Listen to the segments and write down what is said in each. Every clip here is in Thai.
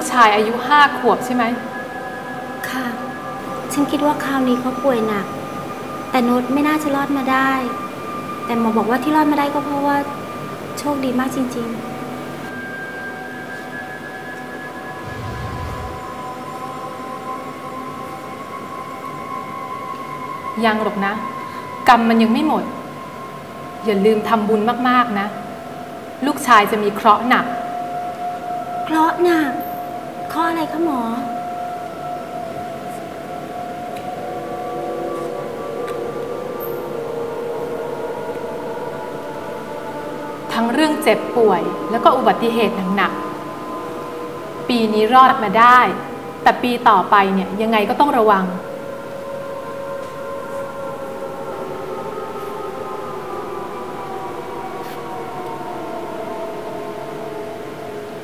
ปีนี้ลูกชายอายุห้าขวบใช่ไหม ค่ะ ฉันคิดว่าคราวนี้เขาป่วยหนัก แต่นุชไม่น่าจะรอดมาได้ แต่หมอบอกว่าที่รอดมาได้ก็เพราะว่า โชคดีมากจริง ๆยังหรอกนะ กรรมมันยังไม่หมด อย่าลืมทำบุญมาก ๆ นะ ลูกชายจะมีเคราะห์หนัก เคราะห์หนัก เคราะห์อะไรคะหมอ ทั้งเรื่องเจ็บป่วยแล้วก็อุบัติเหตุหนักๆ ปีนี้รอดมาได้ แต่ปีต่อไปเนี่ยยังไงก็ต้องระวัง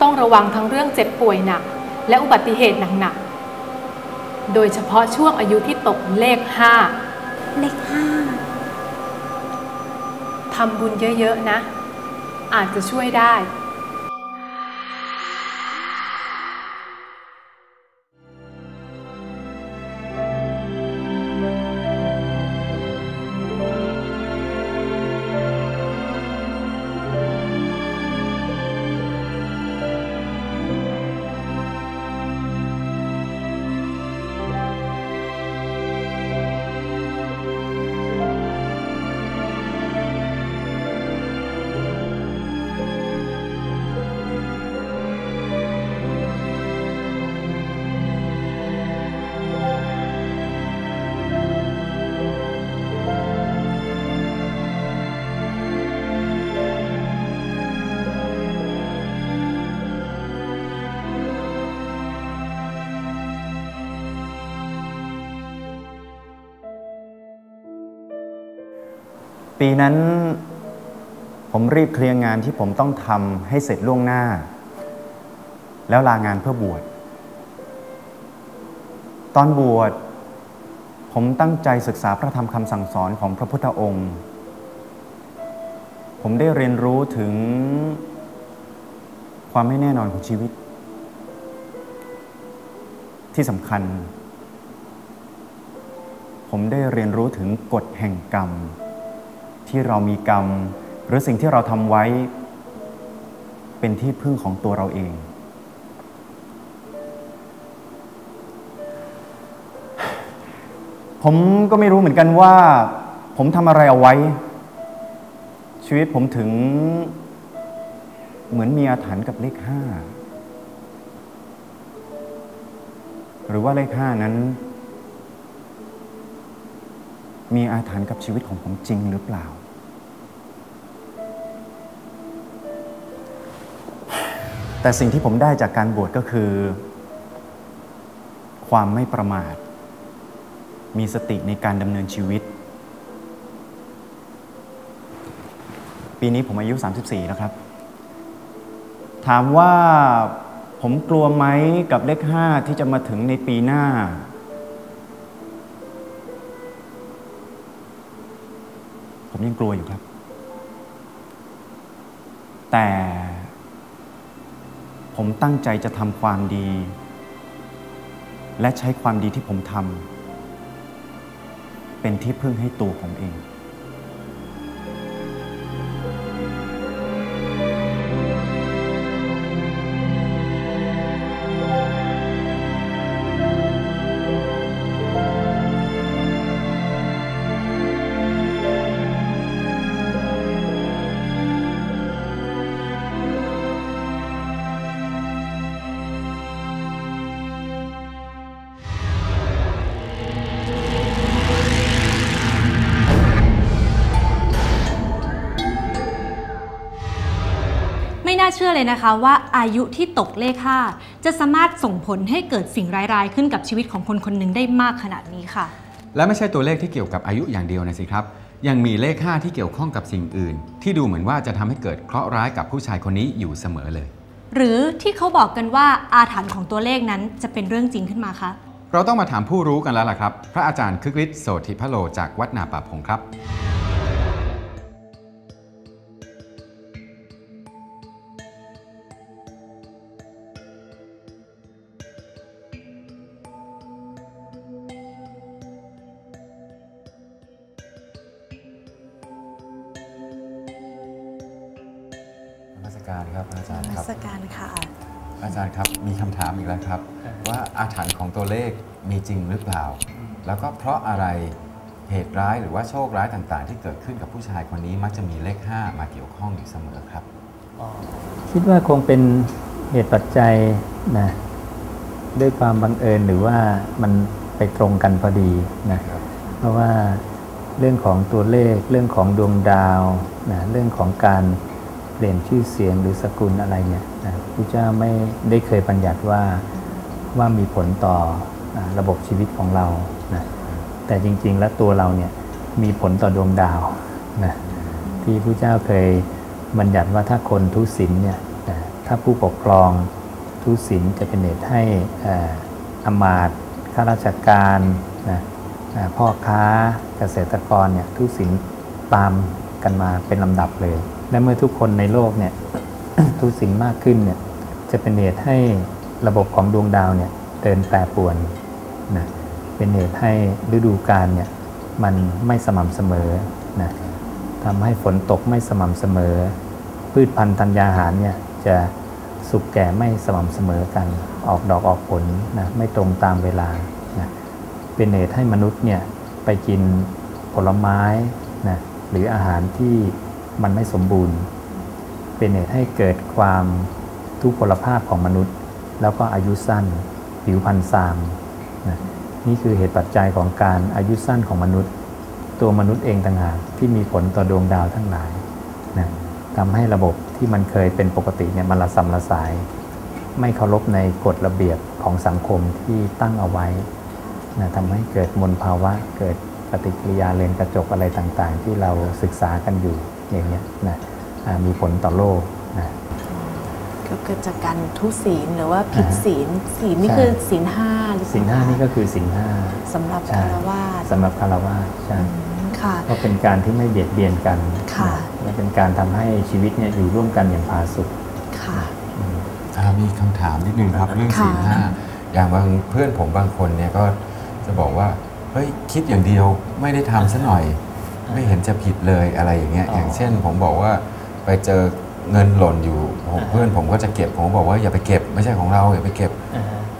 ต้องระวังทั้งเรื่องเจ็บป่วยหนัก และอุบัติเหตุหนักๆ โดยเฉพาะช่วงอายุที่ตกเลขห้าเลขห้าทำบุญเยอะๆนะ อาจจะช่วยได้ ปีนั้นผมรีบเคลียร์งานที่ผมต้องทำให้เสร็จล่วงหน้า แล้วลางานเพื่อบวช ตอนบวชผมตั้งใจศึกษาพระธรรมคำสั่งสอนของพระพุทธองค์ ผมได้เรียนรู้ถึงความไม่แน่นอนของชีวิต ที่สำคัญ ผมได้เรียนรู้ถึงกฎแห่งกรรม ที่เรามีกรรม หรือสิ่งที่เราทำไว้ เป็นที่พึ่งของตัวเราเอง ผมก็ไม่รู้เหมือนกันว่า ผมทำอะไรเอาไว้ ชีวิตผมถึง เหมือนมีอาถรรพ์กับเลขห้าหรือว่าเลขห้านั้น มีอาถรรพ์กับชีวิตของผมจริงหรือเปล่า แต่สิ่งที่ผมได้จากการบวชก็คือ ความไม่ประมาท มีสติในการดำเนินชีวิต ปีนี้ผมอายุ 34 แล้วครับ ถามว่าผมกลัวไหมกับเลข 5 ที่จะมาถึงในปีหน้า ผมยังกลัวอยู่ครับ แต่ ผมตั้งใจจะทำความดี และใช้ความดีที่ผมทำเป็นที่พึ่งให้ตัวผมเอง ไม่น่าเชื่อเลยนะคะว่าอายุที่ตกเลข 5 จะสามารถส่งผลให้เกิดสิ่งร้ายๆ ขึ้นกับชีวิตของคนคนหนึ่งได้มากขนาดนี้ค่ะ และไม่ใช่ตัวเลขที่เกี่ยวกับอายุอย่างเดียวนะสิครับ ยังมีเลข 5 ที่เกี่ยวข้องกับสิ่งอื่น ที่ดูเหมือนว่าจะทำให้เกิดเคราะห์ร้ายกับผู้ชายคนนี้อยู่เสมอเลย หรือที่เขาบอกกันว่าอาถรรพ์ของตัวเลขนั้นจะเป็นเรื่องจริงขึ้นมาคะเราต้องมาถามผู้รู้กันแล้วล่ะครับ พระอาจารย์คึกฤทธิ์โสธิพโลจากวัดนาป่าพงครับ การครับอาจารย์ครับสการค่ะ อาจารย์ครับมีคำถามอีกแล้วครับ ว่าอาถรรพ์ของตัวเลขมีจริงหรือเปล่า แล้วก็เพราะอะไรเหตุร้ายหรือว่าโชคร้ายต่างๆ ที่เกิดขึ้นกับผู้ชายคนนี้มักจะมีเลข 5 มาเกี่ยวข้องอยู่เสมอครับ คิดว่าคงเป็นเหตุปัจจัยนะด้วยความบังเอิญหรือว่ามันไปตรงกันพอดีนะครับเพราะว่าเรื่องของตัวเลขเรื่องของดวงดาวนะเรื่องของการ เปลี่ยนชื่อเสียงหรือสกุลอะไรเนี่ยนะพระเจ้าไม่ได้เคยบัญญัติว่าว่ามีผลต่อระบบชีวิตของเรานะแต่จริง ๆ แล้วตัวเราเนี่ยมีผลต่อดวงดาวนะที่พระเจ้าเคยบัญญัติว่าถ้าคนทุศีลเนี่ยนะถ้าผู้ปกครองทุศีลจะเป็นเหตุให้ออมาตข้าราชการนะพ่อค้าเกษตรกรเนี่ยทุศีลตามกันมาเป็นลำดับเลย และเมื่อทุกคนในโลกเนี่ยทุศีลมากขึ้นเนี่ยจะเป็นเหตุให้ระบบของดวงดาวเนี่ยเดินแปรปรวนนะเป็นเหตุให้ฤดูกาลเนี่ยมันไม่สม่ำเสมอนะทำให้ฝนตกไม่สม่ำเสมอ พืชพันธุ์ธัญญาหารเนี่ยจะสุกแก่ไม่สม่ำเสมอกันออกดอกออกผลนะไม่ตรงตามเวลานะเป็นเหตุให้มนุษย์เนี่ยไปกินผลไม้นะหรืออาหารที่ มันไม่สมบูรณ์ เป็นเหตุให้เกิดความทุพพลภาพของมนุษย์ แล้วก็อายุสั้น ผิวพรรณซามนะนี่คือเหตุปัจจัยของการอายุสั้นของมนุษย์ ตัวมนุษย์เองต่างหากที่มีผลต่อดวงดาวทั้งหลายนะทำให้ระบบที่มันเคยเป็นปกติเนี่ยมันละสำละสาย ไม่เคารพในกฎระเบียบของสังคมที่ตั้งเอาไว้นะทำให้เกิดมลภาวะเกิดปฏิกิริยาเรือนกระจกอะไรต่างๆ ที่เราศึกษากันอยู่ อย่างเนี้ยนะอ่ามีผลต่อโลกนะก็เกิดจากการทุศีลหรือว่าผิดอ่าฮะศีลศีลนี่ใช่คือศีลห้าหรือเปล่สินห้านี่ก็คือสินห้าสำหรับใช่คารวาสสำหรับคารวะใช่ค่ะก็เป็นการที่ไม่เบียดเบียนกันค่ะนะและเป็นการทำให้ชีวิตเนี่ยอยู่ร่วมกันอย่างผาสุกค่ะอ่ามีคำถามนิดนึงครับเรื่องค่ะศีลห้าอย่างบางเพื่อนผมบางคนเนี่ยก็จะบอกว่าเฮ้ยคิดอย่างเดียวไม่ได้ทำซะหน่อย ไม่เห็นจะผิดเลยอะไรอย่างเงี้ยอ๋อออย่างเช่น ผมบอกว่าไปเจอเงินหล่นอยู่ผมเพื่อนผมก็จะเก็บผมก็บอกว่าอย่าไปเก็บไม่ใช่ของเราอย่าไปเก็บ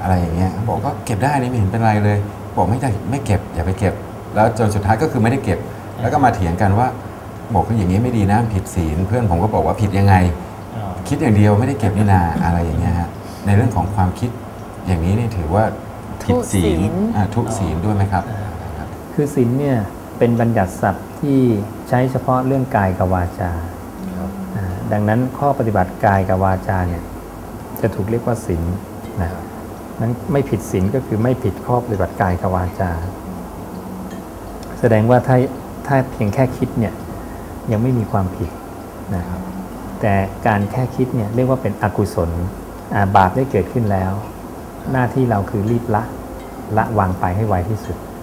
อะไรอย่างเงี้ยเขาบอกก็เก็บได้นี่ไม่เห็นเป็นไรเลย บอกไม่ได้ไม่เก็บอย่าไปเก็บ แล้วจนสุดท้ายก็คือไม่ได้เก็บ แล้วก็มาเถียงกันว่าบอกว่าอย่างนี้ไม่ดีนะผิดศีลเพื่อนผมก็บอกว่าผิดยังไง คิดอย่างเดียวไม่ได้เก็บนี่นาอะไรอย่างเงี้ยฮะในเรื่องของความคิดอย่างนี้นี่ถือว่าผิดศีลทุศีลอ่าทุศีลด้วยไหมครับ คือศีลเนี่ยเป็นบัญญัติศัพท์ ที่ใช้เฉพาะเรื่องกายกับวาจาอ่าดังนั้นข้อปฏิบัติกายกับวาจาเนี่ยจะถูกเรียกว่าศีลนะนั้นไม่ผิดศีลก็คือไม่ผิดข้อปฏิบัติกายกับวาจา แสดงว่าถ้าถ้าเพียงแค่คิดเนี่ยยังไม่มีความผิดนะครับแต่การแค่คิดเนี่ยเรียกว่าเป็นอกุศลอ่าบาปได้เกิดขึ้นแล้ว หน้าที่เราคือรีบละละวางไปให้ไวที่สุดนะ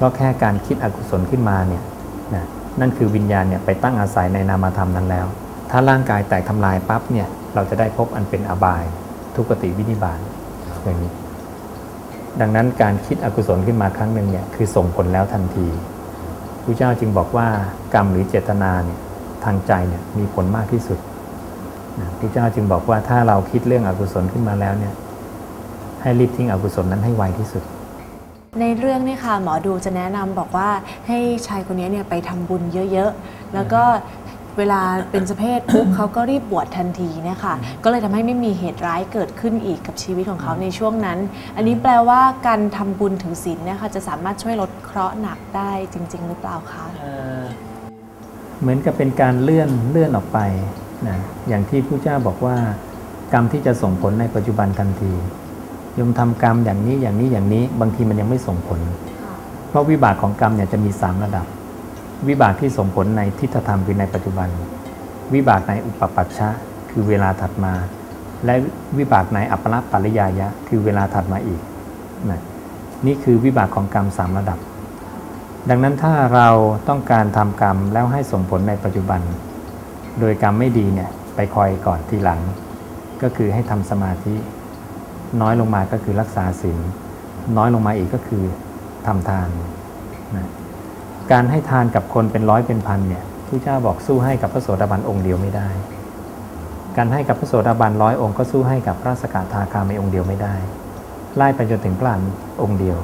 เพราะแค่การคิดอกุศลขึ้นมาเนี่ยนะนั่นคือวิญญาณเนี่ยไปตั้งอาศัยในนามธรรมนั้นแล้ว ถ้าร่างกายแตกทำลายปั๊บเนี่ยเราจะได้พบอันเป็นอบาย ทุกติวินิบาตอย่างนี้ดังนั้นการคิดอกุศลขึ้นมาครั้งหนึ่งเนี่ยคือส่งผลแล้วทันทีพระเจ้าจึงบอกว่ากรรมหรือเจตนาเนี่ยทางใจเนี่ยมีผลมากที่สุดนะพระเจ้าจึงบอกว่าถ้าเราคิดเรื่องอกุศลขึ้นมาแล้วเนี่ยให้รีบทิ้งอกุศลนั้นให้ไวที่สุด ในเรื่องนี่ค่ะหมอดูจะแนะนำบอกว่าให้ชายคนนี้เนี่ยไปทำบุญเยอะๆ แล้วก็เวลาเป็นสเพศปุ๊บเขาก็รีบบวชทันทีเนี่ยค่ะก็เลยทำให้ไม่มีเหตุร้ายเกิดขึ้นอีกกับชีวิตของเขาในช่วงนั้น อันนี้แปลว่าการทำบุญถือศีลเนี่ยค่ะจะสามารถช่วยลดเคราะห์หนักได้จริง ๆ หรือเปล่าคะเหมือนกับเป็นการเลื่อนเลื่อนออกไปนะอย่างที่ผู้เจ้าบอกว่า กรรมที่จะส่งผลในปัจจุบันทันที ยมทำกรรมอย่างนี้อย่างนี้อย่างนี้ บางทีมันยังไม่ส่งผล เพราะวิบากของกรรมเนี่ยจะมี3ระดับ วิบากที่ส่งผลในทิฏฐธรรมคือในปัจจุบัน วิบากในอุปปัชชะ คือเวลาถัดมา และวิบากในอัปปละปริยายะ คือเวลาถัดมาอีกนะนี่คือวิบากของกรรมสามระดับ ดังนั้นถ้าเราต้องการทำกรรมแล้วให้ส่งผลในปัจจุบัน โดยกรรมไม่ดีเนี่ยไปคอยก่อนทีหลัง ก็คือให้ทำสมาธิ น้อยลงมาก็คือรักษาศีลน้อยลงมาอีกก็คือทำทานนะการให้ทานกับคนเป็นร้อยเป็นพันเนี่ยผู้เจ้าบอกสู้ให้กับพระโสดาบันองค์เดียวไม่ได้ การให้กับพระโสดาบันร้อยองค์ก็สู้ให้กับพระสกทาคามีองค์เดียวไม่ได้ ไล่ไปจนถึงพระอรหันต์องค์เดียว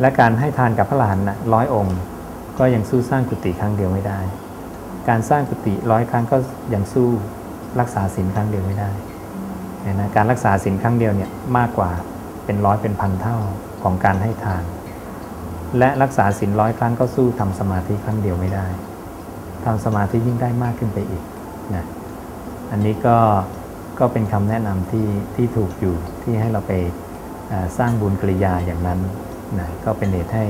และการให้ทานกับพระอรหันต์ร้อยองค์ ก็ยังสู้สร้างกุฏิครั้งเดียวไม่ได้ การสร้างกุฏิร้อยครั้งก็ยังสู้รักษาศีลครั้งเดียวไม่ได้ นะการรักษาศีลครั้งเดียวเนี่ยมากกว่าเป็นร้อยเป็นพันเท่าของการให้ทาน และรักษาศีลร้อยครั้งก็สู้ทำสมาธิครั้งเดียวไม่ได้ทำสมาธิยิ่งได้มากขึ้นไปอีกนะอันนี้ก็ก็เป็นคำแนะนำที่ที่ถูกอยู่ที่ให้เราไปสร้างบุญกริยาอย่างนั้นนะก็เป็นเหตุให้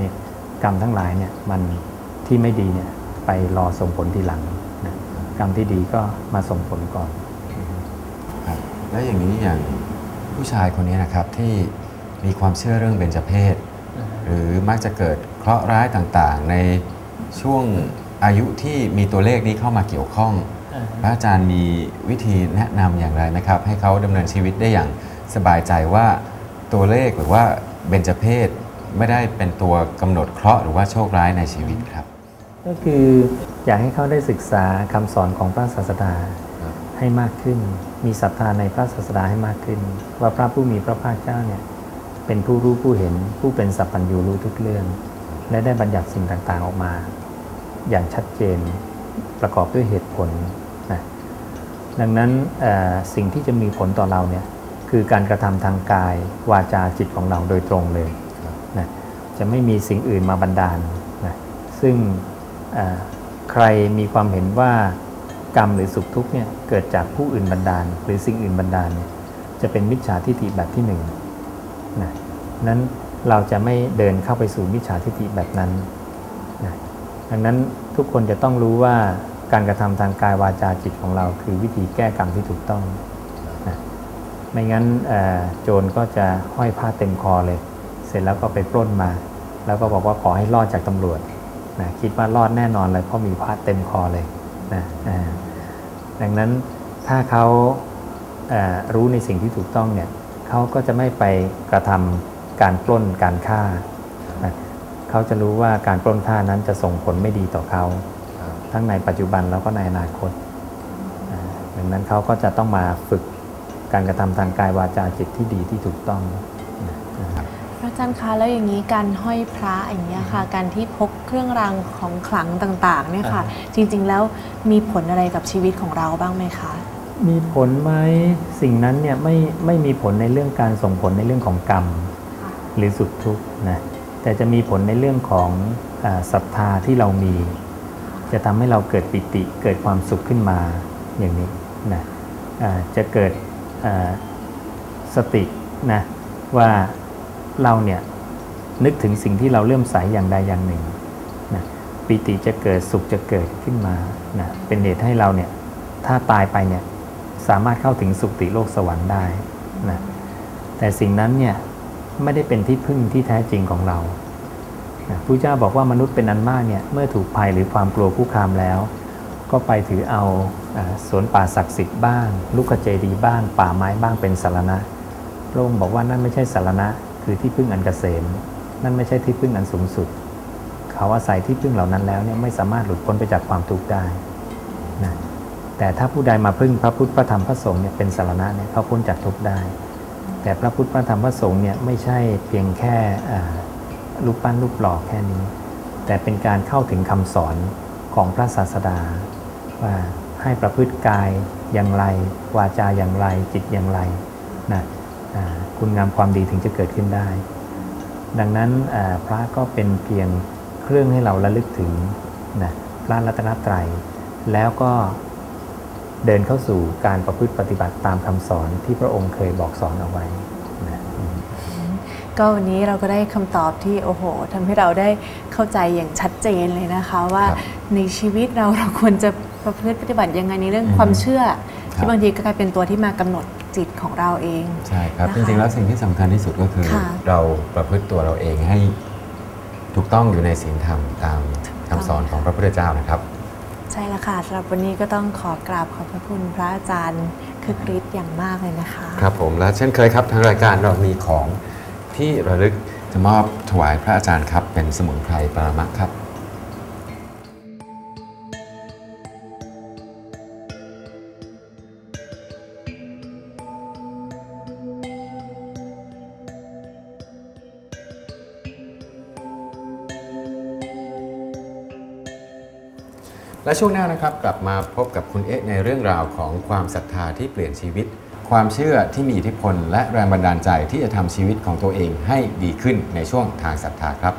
กรรมทั้งหลายเนี่ยมันที่ไม่ดีเนี่ยไปรอส่งผลทีหลังนะกรรมที่ดีก็มาส่งผลก่อน แล้วอย่างนี้อย่างผู้ชายคนนี้นะครับที่มีความเชื่อเรื่องเบญจเพศ หรือมักจะเกิดเคราะห์ร้ายต่างๆ ในช่วงอายุที่มีตัวเลขนี้เข้ามาเกี่ยวข้อง พระอาจารย์มีวิธีแนะนำอย่างไรไหมครับ ให้เขาดำเนินชีวิตได้อย่างสบายใจว่าตัวเลขหรือว่าเบญจเพศไม่ได้เป็นตัวกำหนดเคราะห์หรือว่าโชคร้ายในชีวิตครับ ก็คืออยากให้เขาได้ศึกษาคำสอนของพระศาสดาครับ ให้มากขึ้น มีศรัทธาในพระศาสดาให้มากขึ้น ว่าพระผู้มีพระภาคเจ้าเนี่ยเป็นผู้รู้ผู้เห็นผู้เป็นสัพพัญญูรู้ทุกเรื่อง และได้บัญญัติสิ่งต่างๆออกมา อย่างชัดเจนประกอบด้วยเหตุผลนะดังนั้นสิ่งที่จะมีผลต่อเราเนี่ยคือการกระทำทางกายวาจาจิตของเราโดยตรงเลยนะจะไม่มีสิ่งอื่นมาบันดาลนะซึ่งใครมีความเห็นว่า กรรมหรือสุขทุกข์เนี่ยเกิดจากผู้อื่นบันดาล หรือสิ่งอื่นบันดาล จะเป็นมิจฉาทิฏฐิแบบที่หนึ่งนะนั้นเราจะไม่เดินเข้าไปสู่มิจฉาทิฏฐิแบบนั้นนะดังนั้นทุกคนจะต้องรู้ว่าการกระทำทางกายวาจาจิตของเรา คือวิธีแก้กรรมที่ถูกต้องนะไม่งั้นโจรก็จะห้อยผ้าเต็มคอเลย เสร็จแล้วก็ไปปล้นมา แล้วก็บอกว่าขอให้รอดจากตำรวจนะคิดว่ารอดแน่นอนเลยเพราะมีผ้าเต็มคอเลย นะดังนั้นถ้าเขารู้ในสิ่งที่ถูกต้องเนี่ยเขาก็จะไม่ไปกระทำการปล้นการฆ่า เขาจะรู้ว่าการปล้นฆ่านั้นจะส่งผลไม่ดีต่อเขา ทั้งในปัจจุบันแล้วก็ในอนาคต ดังนั้นเขาก็จะต้องมาฝึกการกระทำทางกายวาจาจิตที่ดีที่ถูกต้องนะครับ พระอาจารย์คะแล้วอย่างนี้การห้อยพระอย่างเงี้ยค่ะ การที่พกเครื่องรางของขลังต่างๆเนี่ยค่ะ จริงๆแล้วมีผลอะไรกับชีวิตของเราบ้างไหมคะ มีผลไหมสิ่งนั้นเนี่ยไม่ไม่มีผลในเรื่องการส่งผลในเรื่องของกรรม หรือสุขทุกข์นะแต่จะมีผลในเรื่องของอาศรัทธาที่เรามี จะทำให้เราเกิดปิติเกิดความสุขขึ้นมาอย่างนี้นะอ่าจะเกิดอ่าสตินะว่า เราเนี่ยนึกถึงสิ่งที่เราเลื่อมใสอย่างใดอย่างหนึ่งนะปิติจะเกิดสุขจะเกิดขึ้นมานะเป็นเหตุให้เราเนี่ยถ้าตายไปเนี่ยสามารถเข้าถึงสุคติโลกสวรรค์ได้นะแต่สิ่งนั้นเนี่ยไม่ได้เป็นที่พึ่งที่แท้จริงของเรานะพระเจ้าบอกว่ามนุษย์เป็นอันมากเนี่ยเมื่อถูกภัยหรือความกลัวคุกคามแล้ว ก็ไปถือเอาสวนป่าศักดิ์สิทธิ์บ้าง ลูกขเจดีบ้าง ป่าไม้บ้างเป็นสารณะพระองค์บอกว่านั่นไม่ใช่สารณะ คือที่พึ่งอันเกษม นั่นไม่ใช่ที่พึ่งอันสูงสุด เขาอาศัยที่พึ่งเหล่านั้นแล้วเนี่ยไม่สามารถหลุดพ้นไปจากความทุกข์ได้นะแต่ถ้าผู้ใดมาพึ่งพระพุทธพระธรรมพระสงฆ์เนี่ยเป็นสารณะเนี่ยเขาพ้นจากทุกข์ได้ แต่พระพุทธพระธรรมพระสงฆ์เนี่ยไม่ใช่เพียงแค่รูปปั้นรูปหล่อแค่นี้ แต่เป็นการเข้าถึงคำสอนของพระศาสดา ว่าให้ประพฤติกายอย่างไร วาจาอย่างไรจิตอย่างไรนะอ่า คุณงามความดีถึงจะเกิดขึ้นได้ ดังนั้นอ่าพระก็เป็นเพียงเครื่องให้เราระลึกถึงนะพระรัตนตรัย แล้วก็เดินเข้าสู่การประพฤติปฏิบัติตามคำสอนที่พระองค์เคยบอกสอนเอาไว้นะอืมก็วันนี้เราก็ได้คำตอบที่โอ้โหทำให้เราได้เข้าใจอย่างชัดเจนเลยนะคะว่าครับในชีวิตเราเราควรจะประพฤติปฏิบัติยังไงในเรื่องอืมความเชื่อครับที่บางทีก็กลายเป็นตัวที่มากำหนด จิตของเราเองใช่ครับนะคะจริงๆแล้วสิ่งที่สำคัญที่สุดก็คือค่ะเราประพฤติตัวเราเองให้ถูกต้องอยู่ในศีลธรรมตามคำสอนของพระพุทธเจ้านะครับ ใช่แล้วค่ะสำหรับวันนี้ก็ต้องขอกราบขอบพระคุณพระอาจารย์คึกฤทธิ์อย่างมากเลยนะคะ ครับผมและเช่นเคยครับทางรายการเรามีของที่ระลึกจะมอบถวายพระอาจารย์ครับ เป็นสมุนไพรปรามะครับ และช่วงหน้านะครับกลับมาพบกับคุณเอ๊ะในเรื่องราวของความศรัทธาที่เปลี่ยนชีวิต ความเชื่อที่มีอิทธิพล และแรงบันดาลใจที่จะทำชีวิตของตัวเองให้ดีขึ้นในช่วงทางศรัทธาครับ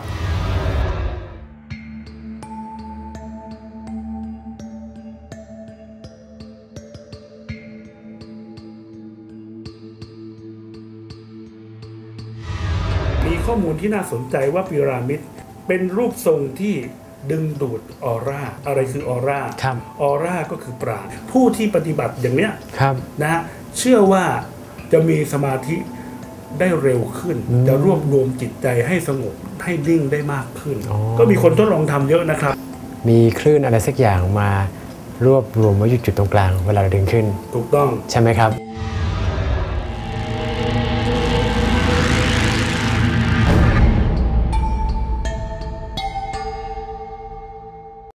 มีข้อมูลที่น่าสนใจว่าพีระมิดเป็นรูปทรงที่ ดึงดูดออร่าอะไรคือออร่าครับออร่าก็คือปราณผู้ที่ปฏิบัติอย่างเนี้ยครับนะฮะเชื่อว่าจะมีสมาธิได้เร็วขึ้นอืมจะรวบรวมจิตใจให้สงบให้นิ่งได้มากขึ้นอ๋อก็มีคนทดลองทำเยอะนะครับ มีคลื่นอะไรสักอย่างมารวบรวมไว้อยู่จุดตรงกลาง เวลาเราดึงขึ้น ถูกต้องใช่ไหมครับถ